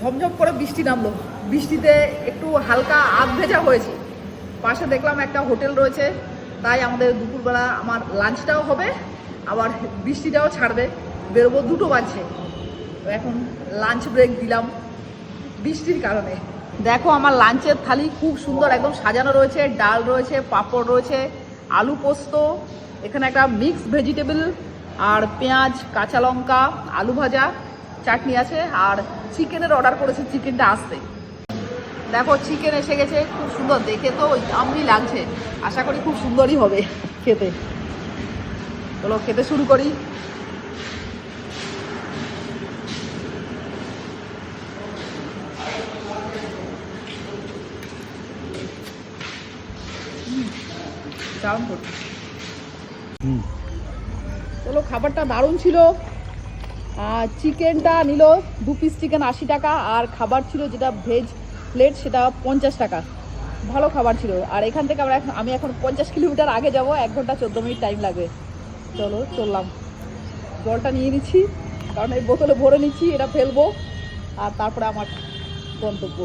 ঝমঝম করে বৃষ্টি নামলো। বৃষ্টিতে একটু হালকা আধ ভেজা হয়েছে। পাশে দেখলাম একটা হোটেল রয়েছে। তাই আমাদের দুপুরবেলা আমার লাঞ্চটাও হবে, আবার বৃষ্টিটাও ছাড়বে। বেরোবো দুটো বাজছে। তো এখন লাঞ্চ ব্রেক দিলাম বৃষ্টির কারণে। দেখো আমার লাঞ্চের থালি খুব সুন্দর একদম সাজানো রয়েছে, ডাল রয়েছে, পাঁপড় রয়েছে, আলু পোস্ত, এখানে একটা মিক্স ভেজিটেবল আর পেঁয়াজ, কাঁচা লঙ্কা, আলু ভাজা। চাটনি আছে আর চিকেনের অর্ডার করেছি চিকেনটা আসতে। দেখো চিকেন এসে গেছে খুব সুন্দর। দেখে তো আমনি লাগছে। আশা করি খুব সুন্দরই হবে খেতে। চলো খেতে শুরু করি। দারুণ করছে। চলো খাবারটা দারুণ ছিল। আর চিকেনটা নিল দু পিস চিকেন আশি টাকা, আর খাবার ছিল যেটা ভেজ প্লেট সেটা পঞ্চাশ টাকা। ভালো খাবার ছিল। আর এখান থেকে আমরা এখন আমি এখন পঞ্চাশ কিলোমিটার আগে যাব, এক ঘণ্টা চোদ্দ মিনিট টাইম লাগবে চলো, চললাম। জলটা নিয়ে নিচ্ছি, কারণ এই বোতলে ভরে নিচ্ছি, এটা ফেলব, আর তারপরে আমার গন্তব্য।